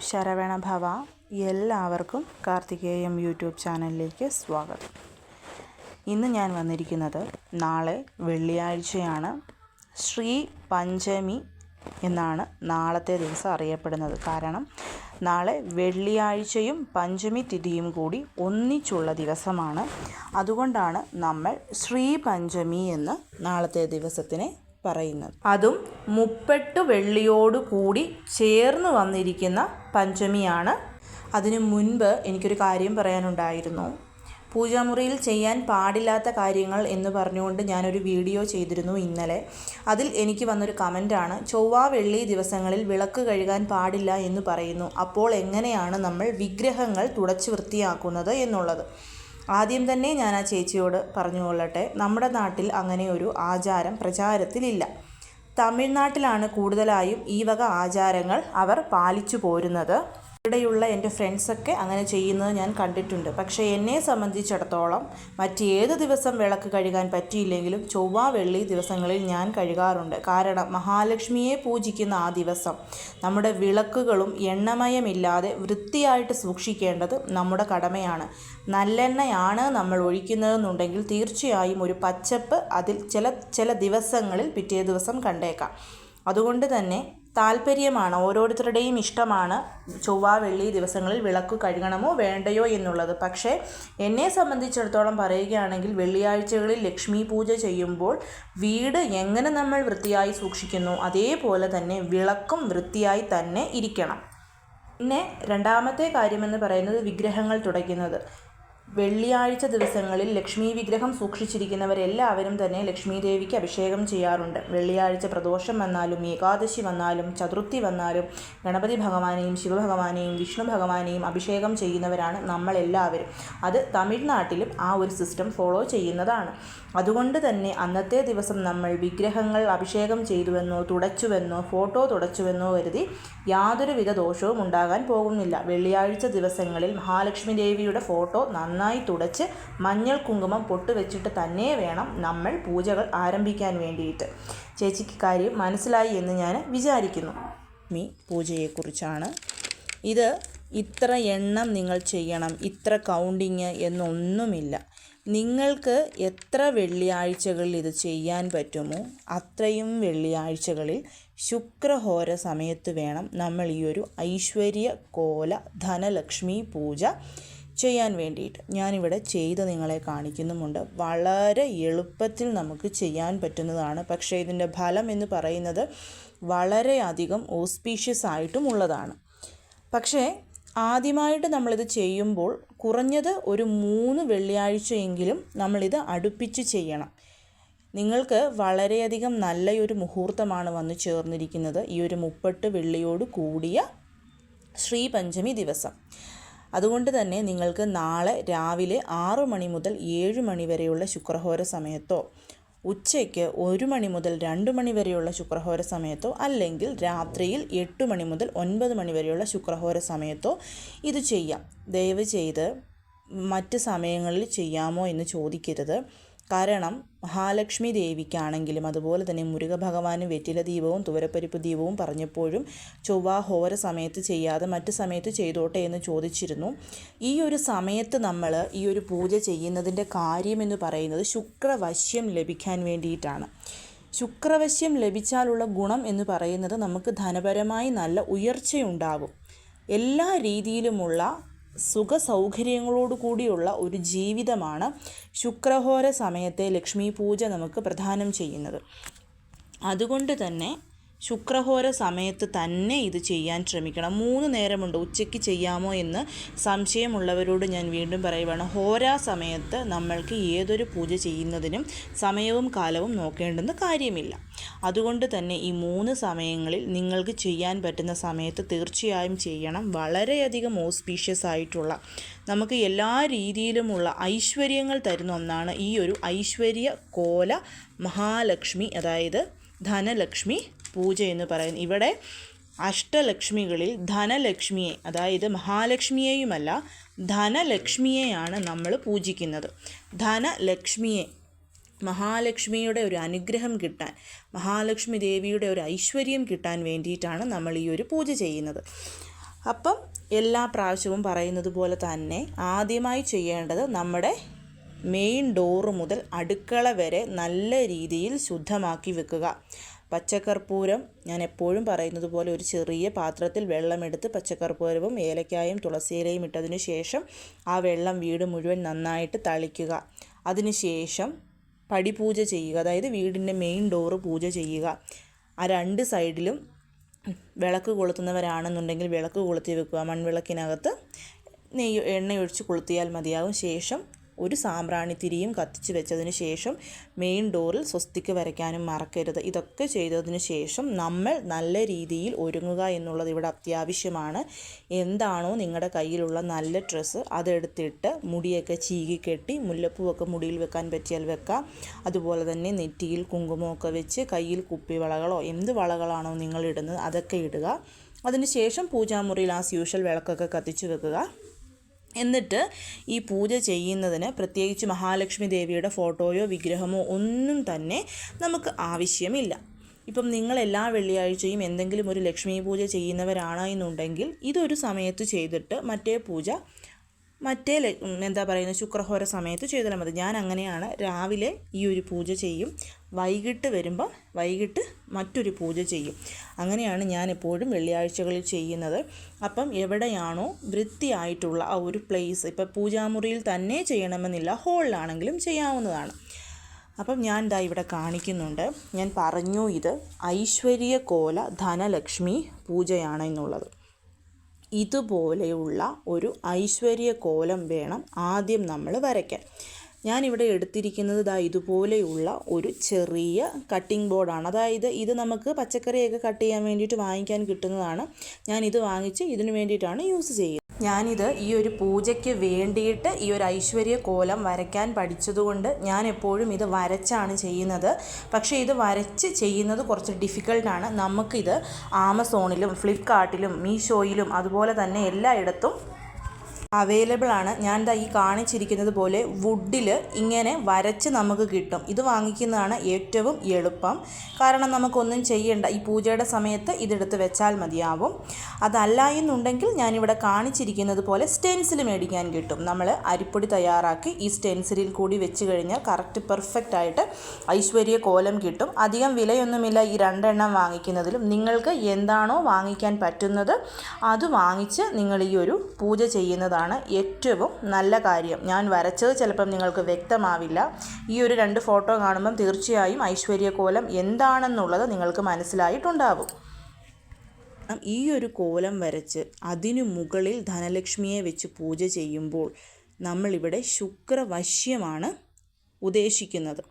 ശരവണ ഭവ എല്ലാവർക്കും കാർത്തികേയം യൂട്യൂബ് ചാനലിലേക്ക് സ്വാഗതം. ഇന്ന് ഞാൻ വന്നിരിക്കുന്നത് നാളെ വെള്ളിയാഴ്ചയാണ്. ശ്രീ പഞ്ചമി എന്നാണ് നാളത്തെ ദിവസം അറിയപ്പെടുന്നത്. കാരണം നാളെ വെള്ളിയാഴ്ചയും പഞ്ചമി തിഥിയും കൂടി ഒന്നിച്ചുള്ള ദിവസമാണ്. അതുകൊണ്ടാണ് നമ്മൾ ശ്രീ പഞ്ചമി എന്ന് നാളത്തെ ദിവസത്തിനെ പറയുന്നത്. അതും മുപ്പെട്ട് വെള്ളിയോട് കൂടി ചേർന്ന് വന്നിരിക്കുന്ന പഞ്ചമിയാണ്. അതിനു മുൻപ് എനിക്കൊരു കാര്യം പറയാനുണ്ടായിരുന്നു. പൂജാമുറിയിൽ ചെയ്യാൻ പാടില്ലാത്ത കാര്യങ്ങൾ എന്ന് പറഞ്ഞുകൊണ്ട് ഞാനൊരു വീഡിയോ ചെയ്തിരുന്നു ഇന്നലെ. അതിൽ എനിക്ക് വന്നൊരു കമന്റാണ് ചൊവ്വ വെള്ളി ദിവസങ്ങളിൽ വിളക്ക് കഴുകാൻ പാടില്ല എന്ന് പറയുന്നു. അപ്പോൾ എങ്ങനെയാണ് നമ്മൾ വിഗ്രഹങ്ങൾ തുടച്ച് വൃത്തിയാക്കുന്നത് എന്നുള്ളത്? ആദ്യം തന്നെ ഞാൻ ആ ചേച്ചിയോട് പറഞ്ഞു പറഞ്ഞുകൊള്ളട്ടെ നമ്മുടെ നാട്ടിൽ അങ്ങനെ ഒരു ആചാരം പ്രചാരത്തിലില്ല. തമിഴ്നാട്ടിലാണ് കൂടുതലായും ഈ വക ആചാരങ്ങൾ അവർ പാലിച്ചു പോരുന്നത്. ഇവിടെയുള്ള എന്റെ ഫ്രണ്ട്സൊക്കെ അങ്ങനെ ചെയ്യുന്നത് ഞാൻ കണ്ടിട്ടുണ്ട്. പക്ഷേ എന്നെ സംബന്ധിച്ചിടത്തോളം മറ്റേത് ദിവസം വിളക്ക് കഴുകാൻ പറ്റിയില്ലെങ്കിലും ചൊവ്വ വെള്ളി ദിവസങ്ങളിൽ ഞാൻ കഴുകാറുണ്ട്. കാരണം മഹാലക്ഷ്മിയെ പൂജിക്കുന്ന ആ ദിവസം നമ്മുടെ വിളക്കുകളും എണ്ണമയമില്ലാതെ വൃത്തിയായിട്ട് സൂക്ഷിക്കേണ്ടത് നമ്മുടെ കടമയാണ്. നല്ലെണ്ണയാണ് നമ്മൾ ഒഴിക്കുന്നതെന്നുണ്ടെങ്കിൽ തീർച്ചയായും ഒരു പച്ചപ്പ് അതിൽ ചില ചില ദിവസങ്ങളിൽ പിറ്റേ ദിവസം കണ്ടേക്കാം. അതുകൊണ്ട് തന്നെ താല്പര്യമാണ് ഓരോരുത്തരുടെയും ഇഷ്ടമാണ് ചൊവ്വ വെള്ളി ദിവസങ്ങളിൽ വിളക്ക് കഴുകണമോ വേണ്ടയോ എന്നുള്ളത്. പക്ഷേ എന്നെ സംബന്ധിച്ചിടത്തോളം പറയുകയാണെങ്കിൽ വെള്ളിയാഴ്ചകളിൽ ലക്ഷ്മി പൂജ ചെയ്യുമ്പോൾ വീട് എങ്ങനെ നമ്മൾ വൃത്തിയായി സൂക്ഷിക്കുന്നു അതേപോലെ തന്നെ വിളക്കും വൃത്തിയായി തന്നെ ഇരിക്കണം. പിന്നെ രണ്ടാമത്തെ കാര്യമെന്ന് പറയുന്നത് വിഗ്രഹങ്ങൾ തുടയ്ക്കുന്നത്. വെള്ളിയാഴ്ച ദിവസങ്ങളിൽ ലക്ഷ്മി വിഗ്രഹം സൂക്ഷിച്ചിരിക്കുന്നവരെല്ലാവരും തന്നെ ലക്ഷ്മി ദേവിക്ക് അഭിഷേകം ചെയ്യാറുണ്ട്. വെള്ളിയാഴ്ച പ്രദോഷം വന്നാലും ഏകാദശി വന്നാലും ചതുർത്ഥി വന്നാലും ഗണപതി ഭഗവാനെയും ശിവഭഗവാനെയും വിഷ്ണു ഭഗവാനെയും അഭിഷേകം ചെയ്യുന്നവരാണ് നമ്മളെല്ലാവരും. അത് തമിഴ്നാട്ടിലും ആ ഒരു സിസ്റ്റം ഫോളോ ചെയ്യുന്നതാണ്. അതുകൊണ്ട് തന്നെ അന്നത്തെ ദിവസം നമ്മൾ വിഗ്രഹങ്ങൾ അഭിഷേകം ചെയ്തുവെന്നോ തുടച്ചുവെന്നോ ഫോട്ടോ തുടച്ചുവെന്നോ കരുതി യാതൊരുവിധ ദോഷവും ഉണ്ടാകാൻ പോകുന്നില്ല. വെള്ളിയാഴ്ച ദിവസങ്ങളിൽ മഹാലക്ഷ്മി ദേവിയുടെ ഫോട്ടോ നന്നായി തുടച്ച് മഞ്ഞൾ കുങ്കുമം പൊട്ട് വെച്ചിട്ട് തന്നെ വേണം നമ്മൾ പൂജകൾ ആരംഭിക്കാൻ വേണ്ടിയിട്ട്. ചേച്ചിക്ക് കാര്യം മനസ്സിലായി എന്ന് ഞാൻ വിചാരിക്കുന്നു. മീ പൂജയെക്കുറിച്ചാണ്. ഇത് ഇത്ര എണ്ണം നിങ്ങൾ ചെയ്യണം ഇത്ര കൗണ്ടിങ് എന്നൊന്നുമില്ല. നിങ്ങൾക്ക് എത്ര വെള്ളിയാഴ്ചകളിൽ ഇത് ചെയ്യാൻ പറ്റുമോ അത്രയും വെള്ളിയാഴ്ചകളിൽ ശുക്രഹോര സമയത്ത് വേണം നമ്മൾ ഈ ഒരു ഐശ്വര്യ കോല ധനലക്ഷ്മി പൂജ ചെയ്യാൻ വേണ്ടിയിട്ട് ഞാനിവിടെ ചെയ്ത് നിങ്ങളെ കാണിക്കുന്നുമുണ്ട്. വളരെ എളുപ്പത്തിൽ നമുക്ക് ചെയ്യാൻ പറ്റുന്നതാണ്. പക്ഷേ ഇതിന്റെ ഫലം എന്ന് പറയുന്നത് വളരെയധികം ഓസ്പീഷ്യസ് ആയിട്ടും ഉള്ളതാണ്. പക്ഷേ ആദ്യമായിട്ട് നമ്മളിത് ചെയ്യുമ്പോൾ കുറഞ്ഞത് ഒരു മൂന്ന് വെള്ളിയാഴ്ചയെങ്കിലും നമ്മളിത് അടുപ്പിച്ച് ചെയ്യണം. നിങ്ങൾക്ക് വളരെയധികം നല്ലൊരു മുഹൂർത്തമാണ് വന്നു ചേർന്നിരിക്കുന്നത്. ഈ ഒരു മുപ്പട്ട് വെള്ളിയോട് കൂടിയ ശ്രീപഞ്ചമി ദിവസം. അതുകൊണ്ട് തന്നെ നിങ്ങൾക്ക് നാളെ രാവിലെ ആറു മണി മുതൽ ഏഴ് മണി വരെയുള്ള ശുക്രഹോര സമയത്തോ ഉച്ചയ്ക്ക് ഒരു മണി മുതൽ രണ്ട് മണി വരെയുള്ള ശുക്രഹോര സമയത്തോ അല്ലെങ്കിൽ രാത്രിയിൽ എട്ട് മണി മുതൽ ഒൻപത് മണി വരെയുള്ള ശുക്രഹോര സമയത്തോ ഇത് ചെയ്യാം. ദയവ് ചെയ്ത് മറ്റ് സമയങ്ങളിൽ ചെയ്യാമോ എന്ന് ചോദിക്കരുത്. കാരണം മഹാലക്ഷ്മി ദേവിക്കാണെങ്കിലും അതുപോലെ തന്നെ മുരുക ഭഗവാനും വെറ്റില ദീപവും തുവരപ്പരിപ്പ് ദീപവും പറഞ്ഞപ്പോഴും ചൊവ്വ ഹോര സമയത്ത് ചെയ്യാതെ മറ്റു സമയത്ത് ചെയ്തോട്ടെ എന്ന് ചോദിച്ചിരുന്നു. ഈ ഒരു സമയത്ത് നമ്മൾ ഈ ഒരു പൂജ ചെയ്യുന്നതിന്റെ കാര്യമെന്ന് പറയുന്നത് ശുക്രവശ്യം ലഭിക്കാൻ വേണ്ടിയിട്ടാണ്. ശുക്രവശ്യം ലഭിച്ചാലുള്ള ഗുണം എന്ന് പറയുന്നത് നമുക്ക് ധനപരമായി നല്ല ഉയർച്ചയുണ്ടാകും. എല്ലാ രീതിയിലുമുള്ള സുഖ സൗകര്യങ്ങളോടു കൂടിയുള്ള ഒരു ജീവിതമാണ് ശുക്രഹോര സമയത്തെ ലക്ഷ്മി പൂജ നമുക്ക് പ്രദാനം ചെയ്യുന്നത്. അതുകൊണ്ട് തന്നെ ശുക്രഹോര സമയത്ത് തന്നെ ഇത് ചെയ്യാൻ ശ്രമിക്കണം. മൂന്ന് നേരമുണ്ട്. ഉച്ചയ്ക്ക് ചെയ്യാമോ എന്ന് സംശയമുള്ളവരോട് ഞാൻ വീണ്ടും പറയുവാണ്. ഹോരാ സമയത്ത് നമ്മൾക്ക് ഏതൊരു പൂജ ചെയ്യുന്നതിനും സമയവും കാലവും നോക്കേണ്ടെന്ന് കാര്യമില്ല. അതുകൊണ്ട് തന്നെ ഈ മൂന്ന് സമയങ്ങളിൽ നിങ്ങൾക്ക് ചെയ്യാൻ പറ്റുന്ന സമയത്ത് തീർച്ചയായും ചെയ്യണം. വളരെയധികം ഓസ്പീഷ്യസ് ആയിട്ടുള്ള നമുക്ക് എല്ലാ രീതിയിലുമുള്ള ഐശ്വര്യങ്ങൾ തരുന്ന ഒന്നാണ് ഈ ഒരു ഐശ്വര്യ കോല മഹാലക്ഷ്മി അതായത് ധനലക്ഷ്മി പൂജ എന്ന് പറയുന്നത് ഇവിടെ അഷ്ടലക്ഷ്മികളിൽ ധനലക്ഷ്മിയെ അതായത് മഹാലക്ഷ്മിയെയുമല്ല ധനലക്ഷ്മിയെയാണ് നമ്മൾ പൂജിക്കുന്നത്. ധനലക്ഷ്മിയെ മഹാലക്ഷ്മിയുടെ ഒരു അനുഗ്രഹം കിട്ടാൻ മഹാലക്ഷ്മി ദേവിയുടെ ഒരു ഐശ്വര്യം കിട്ടാൻ വേണ്ടിയിട്ടാണ് നമ്മൾ ഈ ഒരു പൂജ ചെയ്യുന്നത്. അപ്പം എല്ലാ പ്രാവശ്യവും പറയുന്നത് പോലെ തന്നെ ആദ്യമായി ചെയ്യേണ്ടത് നമ്മുടെ മെയിൻ ഡോറ് മുതൽ അടുക്കള വരെ നല്ല രീതിയിൽ ശുദ്ധമാക്കി വെക്കുക. പച്ചക്കർപ്പൂരം ഞാൻ എപ്പോഴും പറയുന്നത് പോലെ ഒരു ചെറിയ പാത്രത്തിൽ വെള്ളമെടുത്ത് പച്ചക്കർപ്പൂരവും ഏലക്കായും തുളസിയിലയും ഇട്ടതിന് ശേഷം ആ വെള്ളം വീട് മുഴുവൻ നന്നായിട്ട് തളിക്കുക. അതിനുശേഷം പടിപൂജ ചെയ്യുക. അതായത് വീടിന്റെ മെയിൻ ഡോറ് പൂജ ചെയ്യുക. ആ രണ്ട് സൈഡിലും വിളക്ക് കൊളുത്തുന്നവരാണെന്നുണ്ടെങ്കിൽ വിളക്ക് കൊളുത്തി വെക്കുക. മൺവിളക്കിനകത്ത് നെയ്യ് എണ്ണയൊഴിച്ച് കൊളുത്തിയാൽ മതിയാകും. ശേഷം ഒരു സാമ്പ്രാണിത്തിരിയും കത്തിച്ച് വെച്ചതിന് ശേഷം മെയിൻ ഡോറിൽ സ്വസ്തിക്ക് വരയ്ക്കാനും മറക്കരുത്. ഇതൊക്കെ ചെയ്തതിന് ശേഷം നമ്മൾ നല്ല രീതിയിൽ ഒരുങ്ങുക എന്നുള്ളത് ഇവിടെ അത്യാവശ്യമാണ്. എന്താണോ നിങ്ങളുടെ കയ്യിലുള്ള നല്ല ഡ്രസ്സ് അതെടുത്തിട്ട് മുടിയൊക്കെ ചീകി കെട്ടി മുല്ലപ്പൂവൊക്കെ മുടിയിൽ വെക്കാൻ പറ്റിയാൽ വെക്കാം. അതുപോലെ തന്നെ നെറ്റിയിൽ കുങ്കുമമൊക്കെ വെച്ച് കയ്യിൽ കുപ്പി വളകളോ എന്ത് വളകളാണോ നിങ്ങൾ ഇടുന്നത് അതൊക്കെ ഇടുക. അതിനുശേഷം പൂജാമുറിയിൽ ആസ് യൂഷ്വൽ വിളക്കൊക്കെ കത്തിച്ചു വെക്കുക. എന്നിട്ട് ഈ പൂജ ചെയ്യുന്നതിന് പ്രത്യേകിച്ച് മഹാലക്ഷ്മി ദേവിയുടെ ഫോട്ടോയോ വിഗ്രഹമോ ഒന്നും തന്നെ നമുക്ക് ആവശ്യമില്ല. ഇപ്പം നിങ്ങൾ എല്ലാ വെള്ളിയാഴ്ചയും എന്തെങ്കിലും ഒരു ലക്ഷ്മി പൂജ ചെയ്യുന്നവരാണ് എന്നുണ്ടെങ്കിൽ ഇതൊരു സമയത്ത് ചെയ്തിട്ട് മറ്റേ പൂജ മറ്റേ എന്താ പറയുന്നത് ശുക്രഹോര സമയത്ത് ചെയ്താൽ മതി. ഞാൻ അങ്ങനെയാണ് രാവിലെ ഈ ഒരു പൂജ ചെയ്യും. വൈകിട്ട് വരുമ്പോൾ വൈകിട്ട് മറ്റൊരു പൂജ ചെയ്യും. അങ്ങനെയാണ് ഞാൻ എപ്പോഴും വെള്ളിയാഴ്ചകളിൽ ചെയ്യുന്നത്. അപ്പം എവിടെയാണോ വൃത്തിയായിട്ടുള്ള ആ ഒരു പ്ലേസ് ഇപ്പം പൂജാമുറിയിൽ തന്നെ ചെയ്യണമെന്നില്ല ഹോളിലാണെങ്കിലും ചെയ്യാവുന്നതാണ്. അപ്പം ഞാൻ ദാ ഇവിടെ കാണിക്കുന്നുണ്ട്. ഞാൻ പറഞ്ഞു ഇത് ഐശ്വര്യ കോല ധനലക്ഷ്മി പൂജയാണ് എന്നുള്ളത്. ഇതുപോലെയുള്ള ഒരു ഐശ്വര്യ കോലം വേണം ആദ്യം നമ്മൾ വരയ്ക്കാൻ. ഞാനിവിടെ എടുത്തിരിക്കുന്നത് ദാ ഇതുപോലെയുള്ള ഒരു ചെറിയ കട്ടിംഗ് ബോർഡാണ് അതായത് ഇത് നമുക്ക് പച്ചക്കറിയൊക്കെ കട്ട് ചെയ്യാൻ വേണ്ടിയിട്ട് വാങ്ങിക്കാൻ കിട്ടുന്നതാണ്. ഞാനിത് ഇത് വാങ്ങിച്ച് ഇതിനു വേണ്ടിയിട്ടാണ് യൂസ് ചെയ്യുന്നത്. ഞാനിത് ഈ ഒരു പൂജയ്ക്ക് വേണ്ടിയിട്ട് ഈ ഒരു ഐശ്വര്യ കോലം വരയ്ക്കാൻ പഠിച്ചതുകൊണ്ട് ഞാൻ എപ്പോഴും ഇത് വരച്ചാണ് ചെയ്യുന്നത്. പക്ഷേ ഇത് വരച്ച് ചെയ്യുന്നത് കുറച്ച് ഡിഫിക്കൽട്ടാണ് നമുക്കിത് ആമസോണിലും ഫ്ലിപ്കാർട്ടിലും മീഷോയിലും അതുപോലെ തന്നെ എല്ലായിടത്തും അവൈലബിൾ ആണ്. ഞാൻ ദാ ഈ കാണിച്ചിരിക്കുന്നത് പോലെ വുഡിൽ ഇങ്ങനെ വരച്ച് നമുക്ക് കിട്ടും. ഇത് വാങ്ങിക്കുന്നതാണ് ഏറ്റവും എളുപ്പം. കാരണം നമുക്കൊന്നും ചെയ്യേണ്ട. ഈ പൂജയുടെ സമയത്ത് ഇതെടുത്ത് വെച്ചാൽ മതിയാവും. അതല്ല എന്നുണ്ടെങ്കിൽ ഞാനിവിടെ കാണിച്ചിരിക്കുന്നത് പോലെ സ്റ്റെൻസിൽ മേടിക്കാൻ കിട്ടും. നമ്മൾ അരിപ്പൊടി തയ്യാറാക്കി ഈ സ്റ്റെൻസിലിൽ കൂടി വെച്ച് കഴിഞ്ഞാൽ കറക്റ്റ് പെർഫെക്റ്റ് ആയിട്ട് ഐശ്വര്യ കോലം കിട്ടും. അധികം വിലയൊന്നുമില്ല ഈ രണ്ടെണ്ണം വാങ്ങിക്കുന്നതിലും. നിങ്ങൾക്ക് എന്താണോ വാങ്ങിക്കാൻ പറ്റുന്നത് അത് വാങ്ങിച്ച് നിങ്ങൾ ഈ ഒരു പൂജ ചെയ്യുന്നതാണ്. ഏറ്റവും നല്ല കാര്യം. ഞാൻ വരച്ചത് ചിലപ്പം നിങ്ങൾക്ക് വ്യക്തമാവില്ല. ഈ ഒരു രണ്ട് ഫോട്ടോ കാണുമ്പം തീർച്ചയായും ഐശ്വര്യ കോലം എന്താണെന്നുള്ളത് നിങ്ങൾക്ക് മനസ്സിലായിട്ടുണ്ടാവും. ഈ ഒരു കോലം വരച്ച് അതിനു മുകളിൽ ധനലക്ഷ്മിയെ വെച്ച് പൂജ ചെയ്യുമ്പോൾ നമ്മളിവിടെ ശുക്രവശ്യമാണ് ഉദ്ദേശിക്കുന്നത്.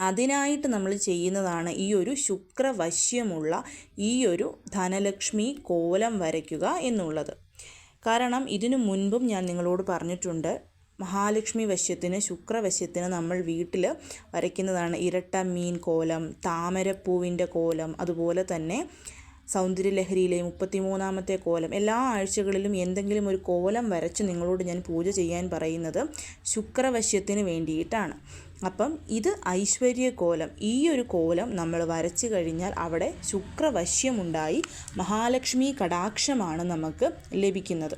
അതിനായിട്ട് നമ്മൾ ചെയ്യുന്നതാണ് ഈ ഒരു ശുക്രവശ്യമുള്ള ഈ ഒരു ധനലക്ഷ്മി കോലം വരയ്ക്കുക എന്നുള്ളത്. കാരണം ഇതിനു മുൻപും ഞാൻ നിങ്ങളോട് പറഞ്ഞിട്ടുണ്ട് മഹാലക്ഷ്മി വശ്യത്തിന് ശുക്രവശ്യത്തിന് നമ്മൾ വീട്ടിൽ വരയ്ക്കുന്നതാണ് ഇരട്ട മീൻ കോലം താമരപ്പൂവിന്റെ കോലം അതുപോലെ തന്നെ സൗന്ദര്യലഹരിയിലെ മുപ്പത്തിമൂന്നാമത്തെ കോലം. എല്ലാ ആഴ്ചകളിലും എന്തെങ്കിലും ഒരു കോലം വരച്ച് നിങ്ങളോട് ഞാൻ പൂജ ചെയ്യാൻ പറയുന്നത് ശുക്രവശ്യത്തിന് വേണ്ടിയിട്ടാണ്. അപ്പം ഇത് ഐശ്വര്യ കോലം. ഈ ഒരു കോലം നമ്മൾ വരച്ചു കഴിഞ്ഞാൽ അവിടെ ശുക്രവശ്യമുണ്ടായി മഹാലക്ഷ്മി കടാക്ഷമാണ് നമുക്ക് ലഭിക്കുന്നത്.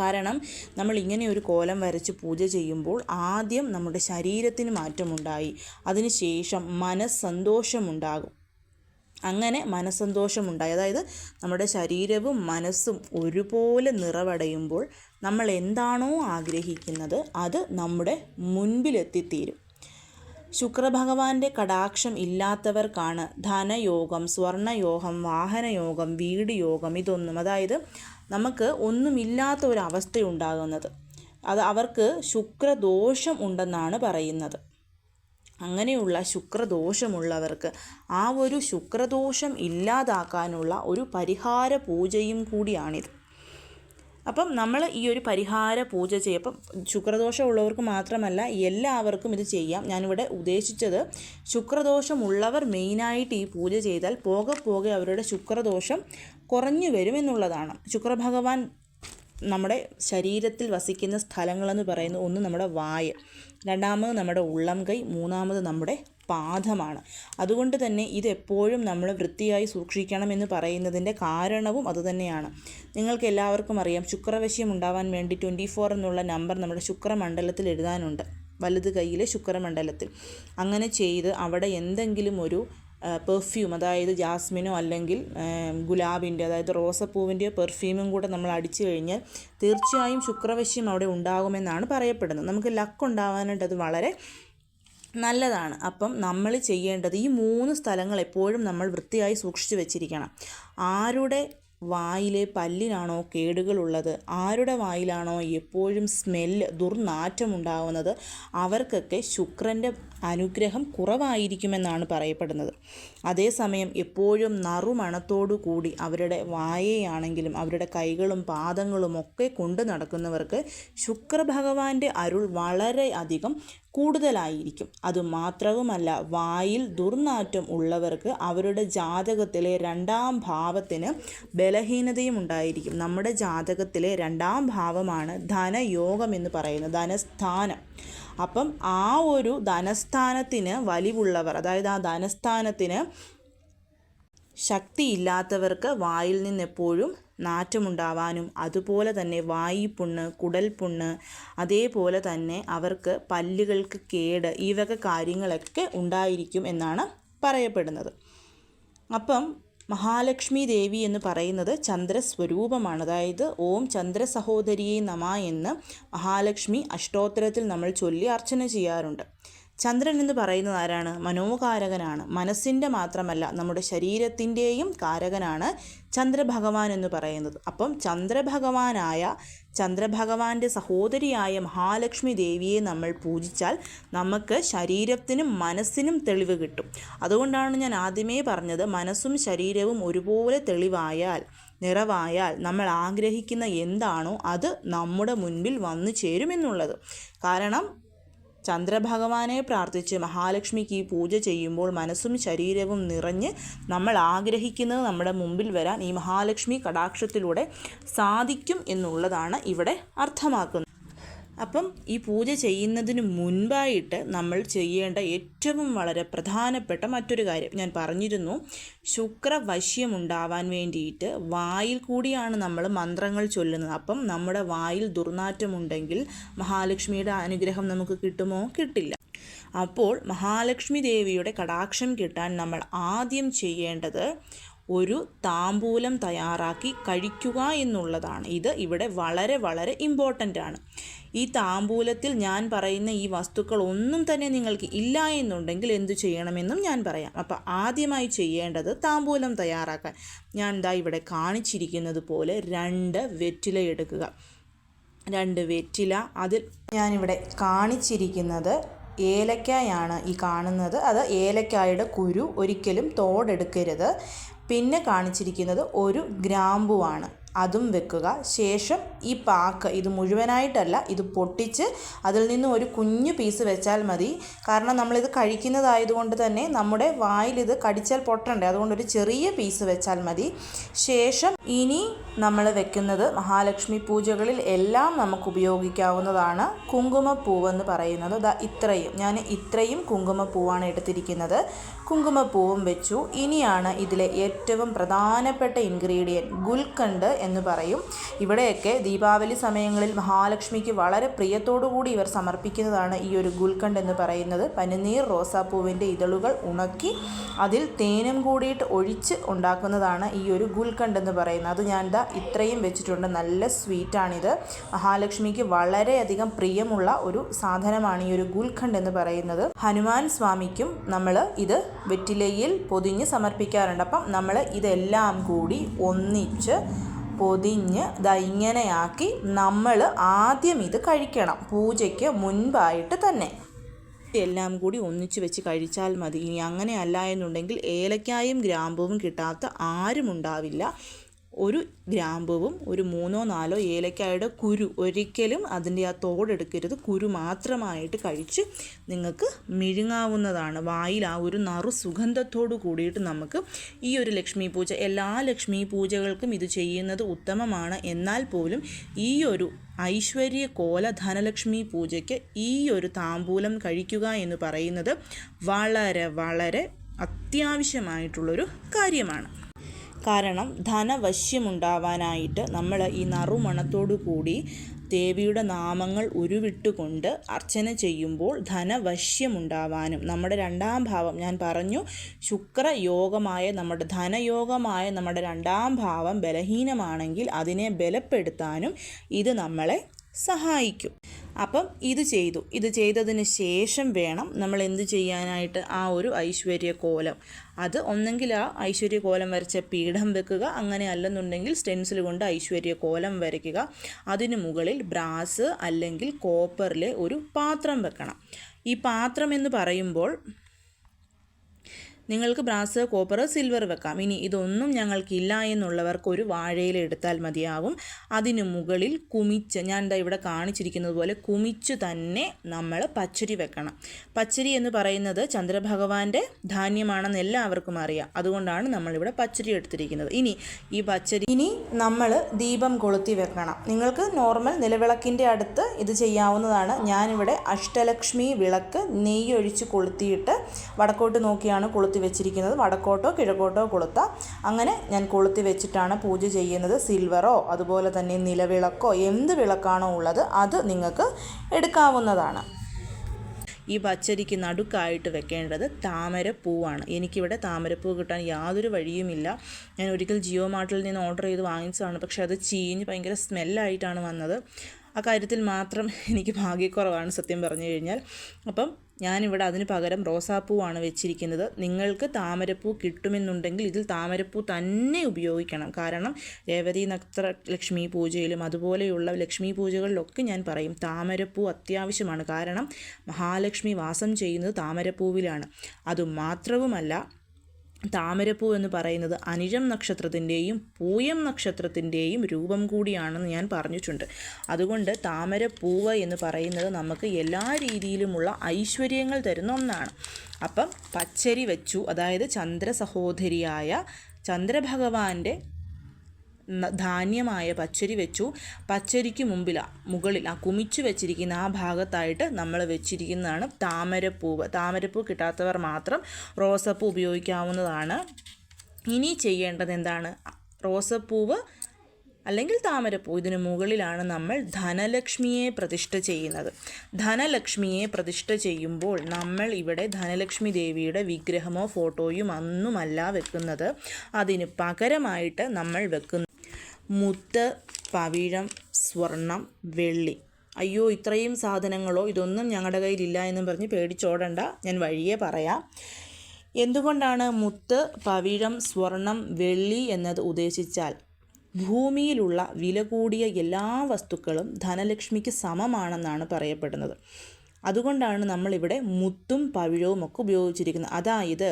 കാരണം നമ്മൾ ഇങ്ങനെ ഒരു കോലം വരച്ച് പൂജ ചെയ്യുമ്പോൾ ആദ്യം നമ്മുടെ ശരീരത്തിന് മാറ്റമുണ്ടായി. അതിനുശേഷം മനസ്സന്തോഷമുണ്ടാകും. അങ്ങനെ മനസ്സന്തോഷമുണ്ടായി. അതായത് നമ്മുടെ ശരീരവും മനസ്സും ഒരുപോലെ നിറവടയുമ്പോൾ നമ്മൾ എന്താണോ ആഗ്രഹിക്കുന്നത് അത് നമ്മുടെ മുൻപിലെത്തിത്തീരും. ശുക്രഭഗവാന്റെ കടാക്ഷം ഇല്ലാത്തവർക്കാണ് ധനയോഗം സ്വർണയോഗം വാഹനയോഗം വീട് യോഗം ഇതൊന്നും. അതായത് നമുക്ക് ഒന്നുമില്ലാത്ത ഒരു അവസ്ഥയുണ്ടാകുന്നത്. അത് അവർക്ക് ശുക്രദോഷം ഉണ്ടെന്നാണ് പറയുന്നത്. അങ്ങനെയുള്ള ശുക്രദോഷമുള്ളവർക്ക് ആ ഒരു ശുക്രദോഷം ഇല്ലാതാക്കാനുള്ള ഒരു പരിഹാര പൂജയും കൂടിയാണിത്. അപ്പം നമ്മൾ ഈ ഒരു പരിഹാര പൂജ ചെയ്യപ്പം ശുക്രദോഷമുള്ളവർക്ക് മാത്രമല്ല എല്ലാവർക്കും ഇത് ചെയ്യാം. ഞാനിവിടെ ഉദ്ദേശിച്ചത് ശുക്രദോഷമുള്ളവർ മെയിനായിട്ട് ഈ പൂജ ചെയ്താൽ പോകെ പോകെ അവരുടെ ശുക്രദോഷം കുറഞ്ഞു വരും എന്നുള്ളതാണ്. ശുക്രഭഗവാൻ നമ്മുടെ ശരീരത്തിൽ വസിക്കുന്ന സ്ഥലങ്ങളെന്ന് പറയുന്നത് ഒന്ന് നമ്മുടെ വായ രണ്ടാമത് നമ്മുടെ ഉള്ളം കൈ മൂന്നാമത് നമ്മുടെ പാദമാണ് അതുകൊണ്ട് തന്നെ ഇതെപ്പോഴും നമ്മൾ വൃത്തിയായി സൂക്ഷിക്കണമെന്ന് പറയുന്നതിന്റെ കാരണവും അതുതന്നെയാണ് നിങ്ങൾക്ക് എല്ലാവർക്കും അറിയാം ശുക്രവശ്യം ഉണ്ടാവാൻ വേണ്ടി ട്വന്റി ഫോർ എന്നുള്ള നമ്പർ നമ്മുടെ ശുക്രമണ്ഡലത്തിൽ എഴുതാനുണ്ട്. വലത് കൈയിലെ ശുക്രമണ്ഡലത്തിൽ. അങ്ങനെ ചെയ്ത് അവിടെ എന്തെങ്കിലും ഒരു പെർഫ്യൂം അതായത് ജാസ്മിനോ അല്ലെങ്കിൽ ഗുലാബിന്റെ അതായത് റോസപ്പൂവിന്റെയോ പെർഫ്യൂമും കൂടെ നമ്മൾ അടിച്ചു കഴിഞ്ഞാൽ തീർച്ചയായും ശുക്രവശ്യം അവിടെ ഉണ്ടാകുമെന്നാണ് പറയപ്പെടുന്നത്. നമുക്ക് ലക്ക് ഉണ്ടാവാനായിട്ട് അത് വളരെ നല്ലതാണ്. അപ്പം നമ്മൾ ചെയ്യേണ്ടത് ഈ മൂന്ന് സ്ഥലങ്ങൾ എപ്പോഴും നമ്മൾ വൃത്തിയായി സൂക്ഷിച്ചു വെച്ചിരിക്കണം. ആരുടെ വായിലെ പല്ലിനാണോ കേടുകളുള്ളത്? ആരുടെ വായിലാണോ എപ്പോഴും സ്മെല്ല് ദുർനാറ്റമുണ്ടാവുന്നത്? അവർക്കൊക്കെ ശുക്രന്റെ അനുഗ്രഹം കുറവായിരിക്കുമെന്നാണ് പറയപ്പെടുന്നത്. അതേസമയം എപ്പോഴും നറുമണത്തോടു കൂടി അവരുടെ വായയാണെങ്കിലും അവരുടെ കൈകളും പാദങ്ങളും ഒക്കെ കൊണ്ട് നടക്കുന്നവർക്ക് ശുക്രഭഗവാന്റെ അരുൾ വളരെ അധികം കൂടുതലായിരിക്കും. അതുമാത്രവുമല്ല വായിൽ ദുർനാറ്റം ഉള്ളവർക്ക് അവരുടെ ജാതകത്തിലെ രണ്ടാം ഭാവത്തിന് ബലഹീനതയും ഉണ്ടായിരിക്കും. നമ്മുടെ ജാതകത്തിലെ രണ്ടാം ഭാവമാണ് ധനയോഗം എന്ന് പറയുന്നത് ധനസ്ഥാനം. അപ്പം ആ ഒരു ധനസ്ഥാനത്തിന് വലിവുള്ളവർ അതായത് ആ ധനസ്ഥാനത്തിന് ശക്തിയില്ലാത്തവർക്ക് വായിൽ നിന്ന് എപ്പോഴും നാറ്റമുണ്ടാവാനും അതുപോലെ തന്നെ വായി പുണ്ണ് കുടൽ പുണ്ണ് അതേപോലെ തന്നെ അവർക്ക് പല്ലുകൾക്ക് കേട് ഈ വക കാര്യങ്ങളൊക്കെ ഉണ്ടായിരിക്കും എന്നാണ് പറയപ്പെടുന്നത്. അപ്പം മഹാലക്ഷ്മി ദേവി എന്ന് പറയുന്നത് ചന്ദ്രസ്വരൂപമാണ്. അതായത് ഓം ചന്ദ്ര സഹോദരിയെ നമ എന്ന് മഹാലക്ഷ്മി അഷ്ടോത്തരത്തിൽ നമ്മൾ ചൊല്ലി അർച്ചന ചെയ്യാറുണ്ട്. ചന്ദ്രൻ എന്ന് പറയുന്നത് ആരാണ്? മനോകാരകനാണ്. മനസ്സിന്റെ മാത്രമല്ല നമ്മുടെ ശരീരത്തിന്റെയും കാരകനാണ് ചന്ദ്രഭഗവാൻ എന്ന് പറയുന്നത്. അപ്പം ചന്ദ്രഭഗവാനായ ചന്ദ്രഭഗവാന്റെ സഹോദരിയായ മഹാലക്ഷ്മി ദേവിയെ നമ്മൾ പൂജിച്ചാൽ നമുക്ക് ശരീരത്തിനും മനസ്സിനും തെളിവ് കിട്ടും. അതുകൊണ്ടാണ് ഞാൻ ആദ്യമേ പറഞ്ഞത് മനസ്സും ശരീരവും ഒരുപോലെ തെളിവായാൽ നിറവായാൽ നമ്മൾ ആഗ്രഹിക്കുന്ന എന്താണോ അത് നമ്മുടെ മുൻപിൽ വന്നു ചേരുമെന്നുള്ളത് കാരണം ചന്ദ്രഭഗവാനെ പ്രാർത്ഥിച്ച് മഹാലക്ഷ്മിക്ക് പൂജ ചെയ്യുമ്പോൾ മനസ്സും ശരീരവും നിറഞ്ഞ് നമ്മൾ ആഗ്രഹിക്കുന്നത് നമ്മുടെ മുമ്പിൽ വരാൻ ഈ മഹാലക്ഷ്മി കടാക്ഷത്തിലൂടെ സാധിക്കും എന്നുള്ളതാണ് ഇവിടെ അർത്ഥമാക്കുന്നത്. അപ്പം ഈ പൂജ ചെയ്യുന്നതിന് മുൻപായിട്ട് നമ്മൾ ചെയ്യേണ്ട ഏറ്റവും വളരെ പ്രധാനപ്പെട്ട മറ്റൊരു കാര്യം ഞാൻ പറഞ്ഞിരുന്നു. ശുക്രവശ്യമുണ്ടാവാൻ വേണ്ടിയിട്ട് വായിൽ കൂടിയാണ് നമ്മൾ മന്ത്രങ്ങൾ ചൊല്ലുന്നത്. അപ്പം നമ്മുടെ വായിൽ ദുർനാറ്റമുണ്ടെങ്കിൽ മഹാലക്ഷ്മിയുടെ അനുഗ്രഹം നമുക്ക് കിട്ടുമോ? കിട്ടില്ല. അപ്പോൾ മഹാലക്ഷ്മി ദേവിയുടെ കടാക്ഷം കിട്ടാൻ നമ്മൾ ആദ്യം ചെയ്യേണ്ടത് ഒരു താമ്പൂലം തയ്യാറാക്കി കഴിക്കുക എന്നുള്ളതാണ്. ഇത് ഇവിടെ വളരെ വളരെ ഇമ്പോർട്ടന്റ് ആണ്. ഈ താമ്പൂലത്തിൽ ഞാൻ പറയുന്ന ഈ വസ്തുക്കൾ ഒന്നും തന്നെ നിങ്ങൾക്ക് ഇല്ല എന്നുണ്ടെങ്കിൽ എന്തു ചെയ്യണമെന്നും ഞാൻ പറയാം. അപ്പോൾ ആദ്യമായി ചെയ്യേണ്ടത് താമ്പൂലം തയ്യാറാക്കാൻ. ഞാൻ ഇതാ ഇവിടെ കാണിച്ചിരിക്കുന്നത് പോലെ രണ്ട് വെറ്റില എടുക്കുക. രണ്ട് വെറ്റില. അതിൽ ഞാനിവിടെ കാണിച്ചിരിക്കുന്നത് ഏലക്കായാണ് ഈ കാണുന്നത്. അത് ഏലക്കായുടെ കുരു ഒരിക്കലും തോടെടുക്കരുത്. പിന്നെ കാണിച്ചിരിക്കുന്നത് ഒരു ഗ്രാമ്പുവാണ്. അതും വെക്കുക. ശേഷം ഈ പാക്ക് ഇത് മുഴുവനായിട്ടല്ല ഇത് പൊട്ടിച്ച് അതിൽ നിന്ന് ഒരു കുഞ്ഞു പീസ് വെച്ചാൽ മതി. കാരണം നമ്മളിത് കഴിക്കുന്നതായതുകൊണ്ട് തന്നെ നമ്മുടെ വായിൽ ഇത് കടിച്ചാൽ പൊട്ടണ്ടേ അതുകൊണ്ട് ഒരു ചെറിയ പീസ് വെച്ചാൽ മതി. ശേഷം ഇനി നമ്മൾ വെക്കുന്നത് മഹാലക്ഷ്മി പൂജകളിൽ എല്ലാം നമുക്ക് ഉപയോഗിക്കാവുന്നതാണ് കുങ്കുമപ്പൂവെന്ന് പറയുന്നത്. ദാ ഇത്രയും. ഞാൻ ഇത്രയും കുങ്കുമപ്പൂവാണ് എടുത്തിരിക്കുന്നത്. കുങ്കുമപ്പൂവും വെച്ചു. ഇനിയാണ് ഇതിലെ ഏറ്റവും പ്രധാനപ്പെട്ട ഇൻഗ്രീഡിയന്റ്. ഗുൽക്കണ്ട് എന്ന് പറയും. ഇവിടെയൊക്കെ ദീപാവലി സമയങ്ങളിൽ മഹാലക്ഷ്മിക്ക് വളരെ പ്രിയത്തോടുകൂടി ഇവർ സമർപ്പിക്കുന്നതാണ് ഈ ഒരു ഗുൽഖണ്ഡ് എന്ന് പറയുന്നത്. പനിനീർ റോസാപ്പൂവിന്റെ ഇതളുകൾ ഉണക്കി അതിൽ തേനും കൂടിയിട്ട് ഒഴിച്ച് ഉണ്ടാക്കുന്നതാണ് ഈ ഒരു ഗുൽഖണ്ഡ് എന്ന് പറയുന്നത്. അത് ഞാൻ ഇതാ ഇത്രയും വെച്ചിട്ടുണ്ട്. നല്ല സ്വീറ്റാണിത്. മഹാലക്ഷ്മിക്ക് വളരെയധികം പ്രിയമുള്ള ഒരു സാധനമാണ് ഈ ഒരു ഗുൽഖണ്ഡ് എന്ന് പറയുന്നത്. ഹനുമാൻ സ്വാമിക്കും നമ്മൾ ഇത് വെറ്റിലയിൽ പൊതിഞ്ഞ് സമർപ്പിക്കാറുണ്ട്. അപ്പം നമ്മൾ ഇതെല്ലാം കൂടി ഒന്നിച്ച് പൊതിഞ്ഞ് ദാ ഇങ്ങനെയാക്കി നമ്മൾ ആദ്യം ഇത് കഴിക്കണം. പൂജയ്ക്ക് മുൻപായിട്ട് തന്നെ. എല്ലാം കൂടി ഒന്നിച്ച് വെച്ച് കഴിച്ചാൽ മതി. ഇനി അങ്ങനെ അല്ല എന്നുണ്ടെങ്കിൽ ഏലക്കായും ഗ്രാമ്പുവും കിട്ടാത്ത ആരും ഉണ്ടാവില്ല. ഒരു ഗ്രാമ്പുവും ഒരു മൂന്നോ നാലോ ഏലക്കായുടെ കുരു ഒരിക്കലും അതിന്റെ ആ തോടെടുക്കരുത്. കുരു മാത്രമായിട്ട് കഴിച്ച് നിങ്ങൾക്ക് മിഴുങ്ങാവുന്നതാണ്. വായിൽ ആ ഒരു നറു സുഗന്ധത്തോടു കൂടിയിട്ട് നമുക്ക് ഈ ഒരു ലക്ഷ്മി പൂജ എല്ലാ ലക്ഷ്മി പൂജകൾക്കും ഇത് ചെയ്യുന്നത് ഉത്തമമാണ്. എന്നാൽ പോലും ഈ ഒരു ഐശ്വര്യ കോല ധനലക്ഷ്മി പൂജയ്ക്ക് ഈ ഒരു താമ്പൂലം കഴിക്കുക എന്ന് പറയുന്നത് വളരെ വളരെ അത്യാവശ്യമായിട്ടുള്ളൊരു കാര്യമാണ്. കാരണം ധനവശ്യമുണ്ടാവാനായിട്ട് നമ്മൾ ഈ നറുമണത്തോടു കൂടി ദേവിയുടെ നാമങ്ങൾ ഉരുവിട്ടുകൊണ്ട് അർച്ചന ചെയ്യുമ്പോൾ ധനവശ്യമുണ്ടാവാനും നമ്മുടെ രണ്ടാം ഭാവം ഞാൻ പറഞ്ഞു ശുക്രയോഗമായ നമ്മുടെ ധനയോഗമായ നമ്മുടെ രണ്ടാം ഭാവം ബലഹീനമാണെങ്കിൽ അതിനെ ബലപ്പെടുത്താനും ഇത് നമ്മളെ സഹായിക്കും. അപ്പം ഇത് ചെയ്തു. ഇത് ചെയ്തതിന് ശേഷം വേണം നമ്മൾ എന്ത് ചെയ്യാനായിട്ട് ആ ഒരു ഐശ്വര്യ കോലം അത് ഒന്നെങ്കിൽ ആ ഐശ്വര്യ കോലം വരച്ച പീഠം വെക്കുക. അങ്ങനെ അല്ലെന്നുണ്ടെങ്കിൽ സ്റ്റെൻസിൽ കൊണ്ട് ഐശ്വര്യ കോലം വരയ്ക്കുക. അതിന് മുകളിൽ ബ്രാസ് അല്ലെങ്കിൽ കോപ്പറിലെ ഒരു പാത്രം വെക്കണം. ഈ പാത്രം എന്ന് പറയുമ്പോൾ നിങ്ങൾക്ക് ബ്രാസ് കോപ്പർ സിൽവർ വെക്കാം. ഇനി ഇതൊന്നും ഞങ്ങൾക്കില്ല എന്നുള്ളവർക്ക് ഒരു വാഴയിൽ എടുത്താൽ മതിയാകും അതിന് മുകളിൽ കുമിച്ച് ഞാൻ എന്താ ഇവിടെ കാണിച്ചിരിക്കുന്നത് പോലെ കുമിച്ച് തന്നെ നമ്മൾ പച്ചരി വെക്കണം. പച്ചരി എന്ന് പറയുന്നത് ചന്ദ്രഭഗവാന്റെ ധാന്യമാണെന്ന് എല്ലാവർക്കും അറിയാം. അതുകൊണ്ടാണ് നമ്മളിവിടെ പച്ചരി എടുത്തിരിക്കുന്നത്. ഇനി ഈ പച്ചരി ഇനി നമ്മൾ ദീപം കൊളുത്തി വെക്കണം. നിങ്ങൾക്ക് നോർമൽ നിലവിളക്കിന്റെ അടുത്ത് ഇത് ചെയ്യാവുന്നതാണ്. ഞാനിവിടെ അഷ്ടലക്ഷ്മി വിളക്ക് നെയ്യൊഴിച്ച് കൊളുത്തിയിട്ട് വടക്കോട്ട് നോക്കിയാണ് കൊളുത്തി വെച്ചിരിക്കുന്നത് വടക്കോട്ടോ കിഴക്കോട്ടോ കൊളുത്ത. അങ്ങനെ ഞാൻ കൊളുത്തി വെച്ചിട്ടാണ് പൂജ ചെയ്യുന്നത്. സിൽവറോ അതുപോലെ തന്നെ നിലവിളക്കോ എന്ത് വിളക്കാണോ ഉള്ളത് അത് നിങ്ങൾക്ക് എടുക്കാവുന്നതാണ്. ഈ പച്ചരിക്ക് നടുക്കായിട്ട് വെക്കേണ്ടത് താമരപ്പൂവാണ്. എനിക്കിവിടെ താമരപ്പൂ കിട്ടാൻ യാതൊരു വഴിയുമില്ല. ഞാൻ ഒരിക്കൽ ജിയോ മാർട്ടിൽ നിന്ന് ഓർഡർ ചെയ്ത് വാങ്ങിച്ചതാണ്. പക്ഷേ അത് ചീഞ്ഞ് ഭയങ്കര സ്മെല്ലായിട്ടാണ് വന്നത്. ആ കാര്യത്തിൽ മാത്രം എനിക്ക് ഭാഗ്യക്കുറവാണ് സത്യം പറഞ്ഞു കഴിഞ്ഞാൽ. അപ്പം ഞാനിവിടെ അതിന് പകരം റോസാപ്പൂവാണ് വെച്ചിരിക്കുന്നത്. നിങ്ങൾക്ക് താമരപ്പൂ കിട്ടുമെന്നുണ്ടെങ്കിൽ ഇതിൽ താമരപ്പൂ തന്നെ ഉപയോഗിക്കണം. കാരണം രേവതി നക്ഷത്ര ലക്ഷ്മി പൂജയിലും അതുപോലെയുള്ള ലക്ഷ്മി പൂജകളിലൊക്കെ ഞാൻ പറയും താമരപ്പൂ അത്യാവശ്യമാണ്. കാരണം മഹാലക്ഷ്മി വാസം ചെയ്യുന്നത് താമരപ്പൂവിലാണ്. അതുമാത്രവുമല്ല താമരപ്പൂ എന്ന് പറയുന്നത് അനിഴം നക്ഷത്രത്തിന്റെയും പൂയം നക്ഷത്രത്തിന്റെയും രൂപം കൂടിയാണെന്ന് ഞാൻ പറഞ്ഞിട്ടുണ്ട്. അതുകൊണ്ട് താമരപ്പൂവ് എന്ന് പറയുന്നത് നമുക്ക് എല്ലാ രീതിയിലുമുള്ള ഐശ്വര്യങ്ങൾ തരുന്ന ഒന്നാണ്. അപ്പം പച്ചരി വെച്ചു അതായത് ചന്ദ്ര സഹോദരിയായ ചന്ദ്രഭഗവാന്റെ ധാന്യമായ പച്ചരി വെച്ചു. പച്ചരിക്ക് മുമ്പിൽ മുകളിൽ ആ കുമിച്ചു വെച്ചിരിക്കുന്ന ആ ഭാഗത്തായിട്ട് നമ്മൾ വെച്ചിരിക്കുന്നതാണ് താമരപ്പൂവ്. താമരപ്പൂ കിട്ടാത്തവർ മാത്രം റോസപ്പൂ ഉപയോഗിക്കാവുന്നതാണ്. ഇനി ചെയ്യേണ്ടത് എന്താണ്? റോസപ്പൂവ് അല്ലെങ്കിൽ താമരപ്പൂ. ഇതിനു മുകളിലാണ് നമ്മൾ ധനലക്ഷ്മിയെ പ്രതിഷ്ഠ ചെയ്യുന്നത്. ധനലക്ഷ്മിയെ പ്രതിഷ്ഠ ചെയ്യുമ്പോൾ നമ്മൾ ഇവിടെ ധനലക്ഷ്മി ദേവിയുടെ വിഗ്രഹമോ ഫോട്ടോയും അന്നുമല്ല വെക്കുന്നത്. അതിന് പകരമായിട്ട് നമ്മൾ വെക്കുന്ന മുത്ത് പവിഴം സ്വർണം വെള്ളി. അയ്യോ ഇത്രയും സാധനങ്ങളോ? ഇതൊന്നും ഞങ്ങളുടെ കയ്യിലില്ല എന്നും പറഞ്ഞ് പേടിച്ചോടണ്ട. ഞാൻ വഴിയേ പറയാം. എന്തുകൊണ്ടാണ് മുത്ത് പവിഴം സ്വർണം വെള്ളി എന്നത് ഉദ്ദേശിച്ചാൽ ഭൂമിയിലുള്ള വില കൂടിയ എല്ലാ വസ്തുക്കളും ധനലക്ഷ്മിക്ക് സമമാണെന്നാണ് പറയപ്പെടുന്നത്. അതുകൊണ്ടാണ് നമ്മളിവിടെ മുത്തും പവിഴവും ഒക്കെ ഉപയോഗിച്ചിരിക്കുന്നത്. അതായത്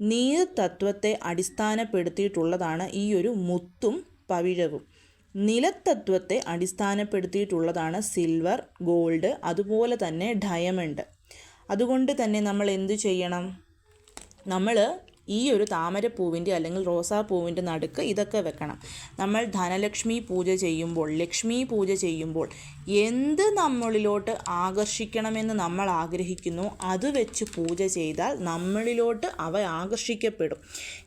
നീർ തത്വത്തെ അടിസ്ഥാനപ്പെടുത്തിയിട്ടുള്ളതാണ് ഈ ഒരു മുത്തും പവിഴവും. നിലത്തത്വത്തെ അടിസ്ഥാനപ്പെടുത്തിയിട്ടുള്ളതാണ് സിൽവർ ഗോൾഡ് അതുപോലെ തന്നെ ഡയമണ്ട്. അതുകൊണ്ട് തന്നെ നമ്മൾ എന്തു ചെയ്യണം? നമ്മൾ ഈ ഒരു താമരപ്പൂവിന്റെ അല്ലെങ്കിൽ റോസാപ്പൂവിന്റെ നടുക്ക് ഇതൊക്കെ വെക്കണം. നമ്മൾ ധനലക്ഷ്മി പൂജ ചെയ്യുമ്പോൾ ലക്ഷ്മി പൂജ ചെയ്യുമ്പോൾ എന്ത് നമ്മളിലോട്ട് ആകർഷിക്കണമെന്ന് നമ്മൾ ആഗ്രഹിക്കുന്നു അത് വെച്ച് പൂജ ചെയ്താൽ നമ്മളിലോട്ട് അവ ആകർഷിക്കപ്പെടും.